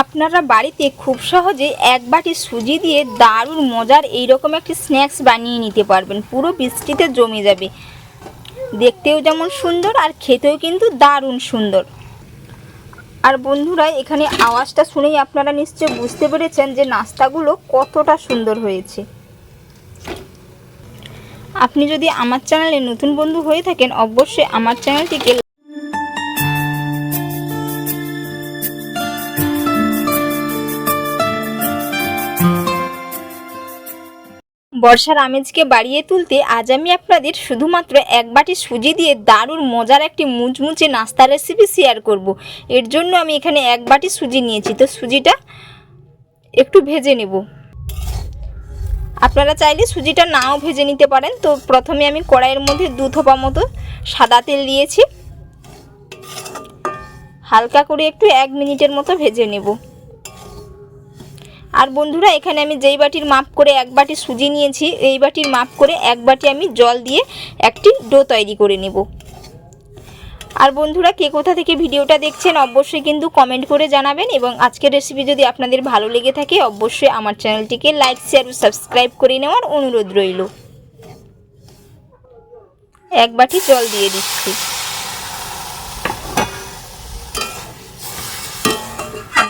আপনারা বাড়িতে খুব সহজে এক বাটি সুজি দিয়ে দারুণ মজার এইরকম একটি স্ন্যাক্স বানিয়ে নিতে পারবেন। পুরো বৃষ্টিতে জমে যাবে। দেখতেও যেমন সুন্দর আর খেতেও কিন্তু দারুণ সুন্দর। আর বন্ধুরা, এখানে আওয়াজটা শুনেই আপনারা নিশ্চয় বুঝতে পেরেছেন যে নাস্তাগুলো কতটা সুন্দর হয়েছে। আপনি যদি আমার চ্যানেলে নতুন বন্ধু হয়ে থাকেন, অবশ্যই আমার চ্যানেলটিকে বর্ষার আমেজকে বাড়িয়ে তুলতে আজ আমি আপনাদের শুধুমাত্র এক বাটি সুজি দিয়ে দারুণ মজার একটি মুচমুচে নাস্তা রেসিপি শেয়ার করব। এর জন্য আমি এখানে এক বাটি সুজি নিয়েছি। তো সুজিটা একটু ভেজে নেব। আপনারা চাইলে সুজিটা নাও ভেজে নিতে পারেন। তো প্রথমে আমি কড়াইয়ের মধ্যে দু থোপা মতো সাদা তেল দিয়েছি। হালকা করে একটু এক মিনিটের মতো ভেজে নেব। আর বন্ধুরা, এখানে আমি যেই বাটির মাপ করে এক বাটি সুজি নিয়েছি, এই বাটির মাপ করে এক বাটি আমি জল দিয়ে একটি ডো তৈরি করে নেব। আর বন্ধুরা, কে কোথা থেকে ভিডিওটা দেখছেন অবশ্যই কিন্তু কমেন্ট করে জানাবেন এবং আজকের রেসিপি যদি আপনাদের ভালো লেগে থাকে, অবশ্যই আমার চ্যানেলটিকে লাইক শেয়ার ও সাবস্ক্রাইব করে নেওয়ার অনুরোধ রইল। এক বাটি জল দিয়ে দিচ্ছি।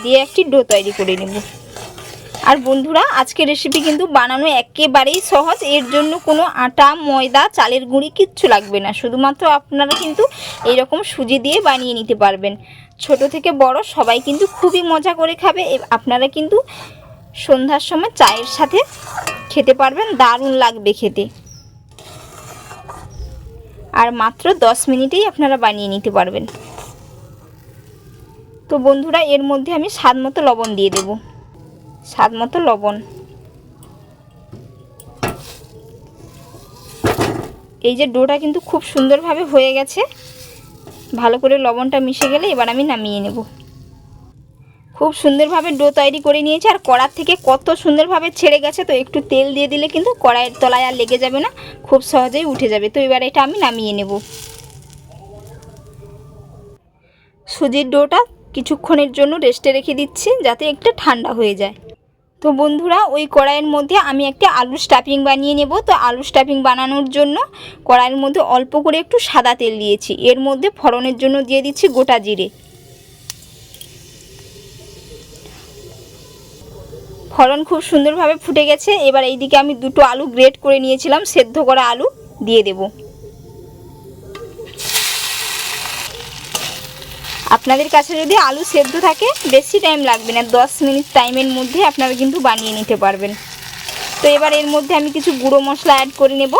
দিয়ে একটি ডো তৈরি করে নেব। আর বন্ধুরা, আজকের রেসিপি কিন্তু বানানো একেবারেই সহজ। এর জন্য কোনো আটা, ময়দা, চালের গুঁড়ি কিচ্ছু লাগবে না। শুধুমাত্র আপনারা কিন্তু এইরকম সুজি দিয়ে বানিয়ে নিতে পারবেন। ছোট থেকে বড় সবাই কিন্তু খুবই মজা করে খাবে। আপনারা কিন্তু সন্ধ্যার সময় চায়ের সাথে খেতে পারবেন, দারুণ লাগবে খেতে। আর মাত্র দশ মিনিটেই আপনারা বানিয়ে নিতে পারবেন। তো বন্ধুরা, এর মধ্যে আমি স্বাদ মতো লবণ দিয়ে দেবো। স্বাদ মতো লবণ। এই যে ডোটা কিন্তু খুব সুন্দরভাবে হয়ে গেছে। ভালো করে লবণটা মিশে গেলে এবার আমি নামিয়ে নেব। খুব সুন্দরভাবে ডো তৈরি করে নিয়েছি আর কড়ার থেকে কত সুন্দরভাবে ছেড়ে গেছে তো একটু তেল দিয়ে দিলে কিন্তু কড়াইয়ের তলায় আর লেগে যাবে না, খুব সহজেই উঠে যাবে। তো এবার এটা আমি নামিয়ে নেব। সুজির ডোটা কিছুক্ষণের জন্য রেস্টে রেখে দিচ্ছি যাতে একটু ঠান্ডা হয়ে যায়। তো বন্ধুরা, ওই কড়াইয়ের মধ্যে আমি একটা আলু স্টাফিং বানিয়ে নেব। তো আলু স্টাফিং বানানোর জন্য কড়াইয়ের মধ্যে অল্প করে একটু সাদা তেল দিয়েছি। এর মধ্যে ফড়নের জন্য দিয়ে দিচ্ছি গোটা জিরে। ফড়ন খুব সুন্দরভাবে ফুটে গেছে। এবার এইদিকে আমি দুটো আলু গ্রেট করে নিয়েছিলাম। সেদ্ধ করা আলু দিয়ে দেবো। আপনাদের কাছে যদি আলু সেদ্ধ থাকে, বেশি টাইম লাগবে না, দশ মিনিট টাইমের মধ্যে আপনারা কিন্তু বানিয়ে নিতে পারবেন। তো এবার এর মধ্যে আমি কিছু গুঁড়ো মশলা অ্যাড করে নেব।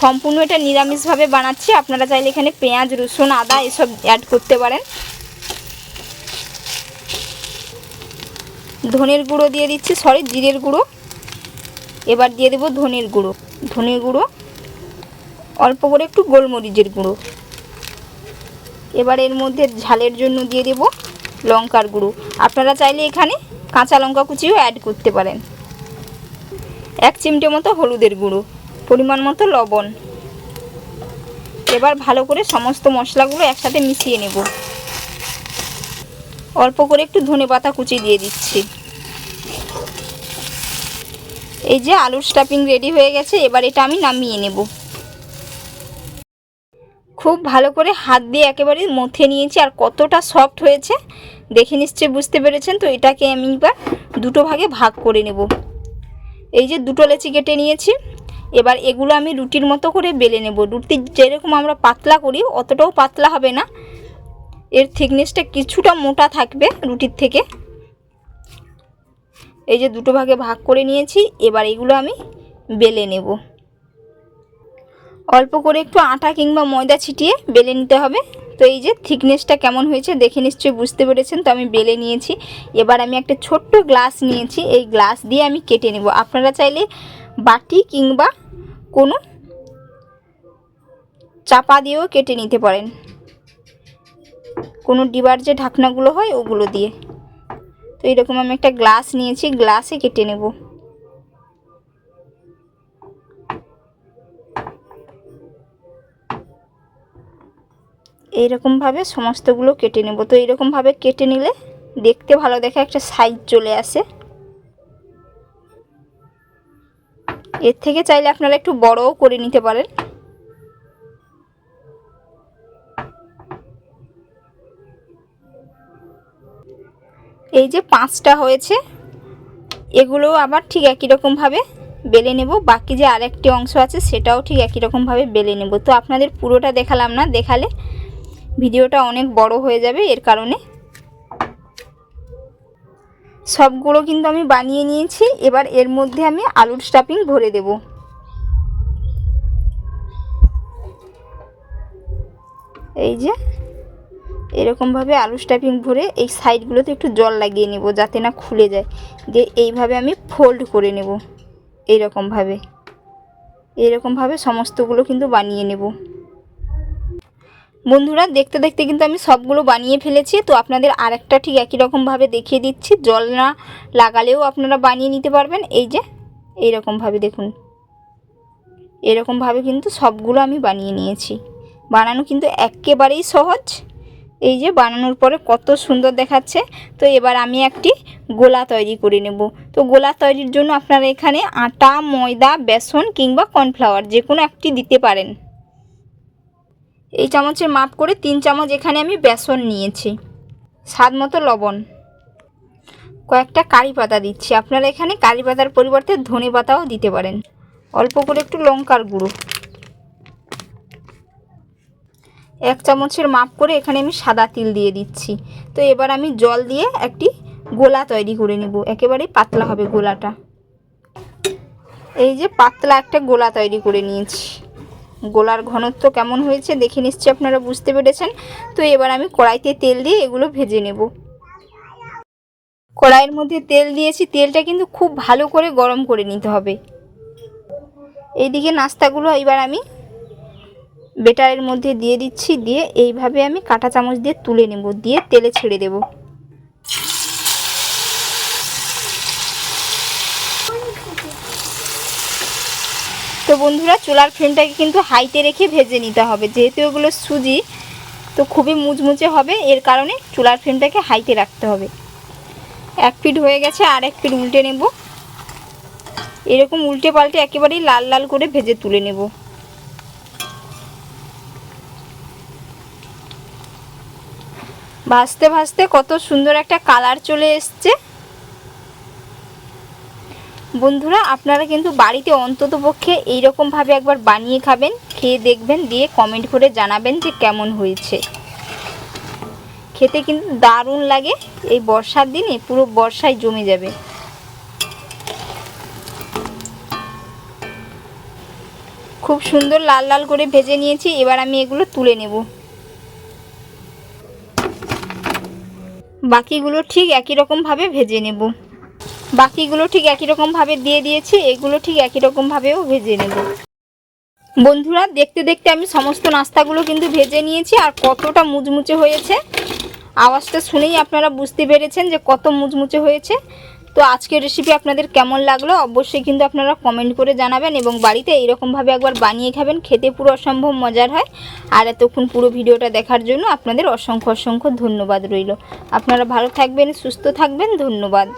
সম্পূর্ণ এটা নিরামিষভাবে বানাচ্ছি। আপনারা চাইলে এখানে পেঁয়াজ, রসুন, আদা এসব অ্যাড করতে পারেন। ধনের গুঁড়ো দিয়ে দিচ্ছি সরি জিরের গুঁড়ো। এবার দিয়ে দেবো ধনের গুঁড়ো। ধনের গুঁড়ো, অল্প করে একটু গোলমরিচের গুঁড়ো। এবার এর মধ্যে ঝালের জন্য দিয়ে দেব লঙ্কার গুঁড়ো। আপনারা চাইলে এখানে কাঁচা লঙ্কা কুচিও অ্যাড করতে পারেন। এক চিমটে মতো হলুদের গুঁড়ো, পরিমাণ মতো লবণ। এবার ভালো করে সমস্ত মশলাগুলো একসাথে মিশিয়ে নেব। অল্প করে একটু ধনে পাতা কুচি দিয়ে দিচ্ছি। এই যে আলুর স্টাফিং রেডি হয়ে গেছে, এবার এটা আমি নামিয়ে নেব। খুব ভালো করে হাত দিয়ে একেবারে মথে নিয়েছি আর কতটা সফট হয়েছে, দেখে নিশ্চয়ই বুঝতে পেরেছেন, তো এটাকে আমি এবার দুটো ভাগে ভাগ করে নেব। এই যে দুটো লেচি কেটে নিয়েছি, এবার এগুলো আমি রুটির মতো করে বেলে নেব। রুটি যেরকম আমরা পাতলা করি, অতটাও পাতলা হবে না। এর থিকনেসটা কিছুটা মোটা থাকবে রুটির থেকে। এই যে দুটো ভাগে ভাগ করে নিয়েছি, এবার এগুলো আমি বেলে নেব। অল্প করে একটু আটা কিংবা ময়দা ছিটিয়ে বেলে নিতে হবে। তো এই যে থিকনেসটা কেমন হয়েছে দেখে নিশ্চয়ই বুঝতে পেরেছেন, তো আমি বেলে নিয়েছি। এবার আমি একটা ছোট্ট গ্লাস নিয়েছি, এই গ্লাস দিয়ে আমি কেটে নেব। আপনারা চাইলে বাটি কিংবা কোনো চাপা দিয়েও কেটে নিতে পারেন। কোনো ডিবার যে ঢাকনাগুলো হয় ওগুলো দিয়ে। তো এরকম আমি একটা গ্লাস নিয়েছি গ্লাসে কেটে নেব। এইরকমভাবে সমস্তগুলো কেটে নেব। তো এইরকমভাবে কেটে নিলে দেখতে ভালো দেখে একটা সাইজ চলে আসে। এর থেকে চাইলে আপনারা একটু বড়ও করে নিতে পারেন। এই যে পাঁচটা হয়েছে এগুলো আবার ঠিক একই রকমভাবে বেলে নেব। বাকি যে আরেকটি অংশ আছে, সেটাও ঠিক একই রকমভাবে বেলে নেব। তো আপনাদের পুরোটা দেখালাম না, দেখালে ভিডিওটা অনেক বড় হয়ে যাবে এর কারণে। সবগুলো কিন্তু আমি বানিয়ে নিয়েছি, এবার এর মধ্যে আমি আলুর স্টাফিং ভরে দেব। এই যে, এরকমভাবে আলু স্টাফিং ভরে এই সাইডগুলোতে একটু জল লাগিয়ে নেব যাতে না খুলে যায়। দিয়ে এইভাবে আমি ফোল্ড করে নেব, এইরকমভাবে। এইরকমভাবে সমস্তগুলো কিন্তু বানিয়ে নেব। বন্ধুরা, দেখতে দেখতে কিন্তু আমি সবগুলো বানিয়ে ফেলেছি। তো আপনাদের আরেকটা ঠিক একই রকমভাবে দেখিয়ে দিচ্ছি। জল না লাগালেও আপনারা বানিয়ে নিতে পারবেন। এই যে এই এইরকমভাবে দেখুন। এরকমভাবে কিন্তু সবগুলো আমি বানিয়ে নিয়েছি। বানানো কিন্তু একেবারেই সহজ। এই যে, বানানোর পরে কত সুন্দর দেখাচ্ছে। তো এবার আমি একটি গোলা তৈরি করে নেব। তো গোলা তৈরির জন্য আপনারা এখানে আটা, ময়দা, বেসন কিংবা কর্নফ্লাওয়ার যে কোনো একটি দিতে পারেন। এই চামচের মাপ করে তিন চামচ এখানে আমি বেসন নিয়েছি। স্বাদ মতো লবণ। কয়েকটা কারি পাতা দিচ্ছি। আপনারা এখানে কারি পাতার পরিবর্তে ধনে পাতাও দিতে পারেন। অল্প করে একটু লঙ্কার গুঁড়ো। এক চামচের মাপ করে এখানে আমি সাদা তিল দিয়ে দিচ্ছি। তো এবার আমি জল দিয়ে একটি গোলা তৈরি করে নেব। একেবারেই পাতলা হবে গোলাটা। এই যে পাতলা একটা গোলা তৈরি করে নিয়েছি। গোলার ঘনত্ব কেমন হয়েছে দেখে নিশ্চয়ই আপনারা বুঝতে পেরেছেন। তো এবার আমি কড়াইতে তেল দিয়ে এগুলো ভেজে নেব। কড়াইয়ের মধ্যে তেল দিয়েছি, তেলটা কিন্তু খুব ভালো করে গরম করে নিতে হবে। এইদিকে নাস্তাগুলো এবার আমি বেটারের মধ্যে দিয়ে দিচ্ছি, দিয়ে এইভাবে আমি কাঁটা চামচ দিয়ে তুলে নেব, দিয়ে তেলে ছেড়ে দেব। তো বন্ধুরা, চুলার ফ্লেমটাকে কিন্তু হাইতে রেখে ভেজে নিতে হবে। যেহেতু এগুলো সুজি, তো খুবই মুচমুচে হবে, এর কারণে চুলার ফ্লেমটাকে হাইতে রাখতে হবে। এক ফিট হয়ে গেছে, আর এক ফিট উল্টে নেব। এরকম উল্টে পাল্টে একেবারেই লাল লাল করে ভেজে তুলে নেব। ভাজতে ভাজতে কত সুন্দর একটা কালার চলে এসছে। বন্ধুরা, আপনারা কিন্তু বাড়িতে অন্তত পক্ষে এইরকমভাবে একবার বানিয়ে খাবেন, খেয়ে দেখবেন, দিয়ে কমেন্ট করে জানাবেন যে কেমন হয়েছে। খেতে কিন্তু দারুণ লাগে, এই বর্ষার দিনে পুরো বর্ষায় জমে যাবে। খুব সুন্দর লাল লাল করে ভেজে নিয়েছি, এবার আমি এগুলো তুলে নেব। বাকিগুলো ঠিক একই রকমভাবে ভেজে নেব। বাকিগুলো ঠিক একই রকমভাবে দিয়ে দিয়েছি, এগুলো ঠিক একই রকমভাবেও ভেজে নেব। বন্ধুরা, দেখতে দেখতে আমি সমস্ত নাস্তাগুলো কিন্তু ভেজে নিয়েছি, আর কতটা মুচমুচে হয়েছে। আওয়াজটা শুনেই আপনারা বুঝতে পেরেছেন যে কত মুচমুচে হয়েছে। তো আজকের রেসিপি আপনাদের কেমন লাগল অবশ্যই কিন্তু আপনারা কমেন্ট করে জানাবেন এবং বাড়িতে এইরকমভাবে একবার বানিয়ে খাবেন, খেতে পুরো অসম্ভব মজার হয়। আর এতক্ষণ পুরো ভিডিওটা দেখার জন্য আপনাদের অসংখ্য অসংখ্য ধন্যবাদ রইল। আপনারা ভালো থাকবেন, সুস্থ থাকবেন, ধন্যবাদ।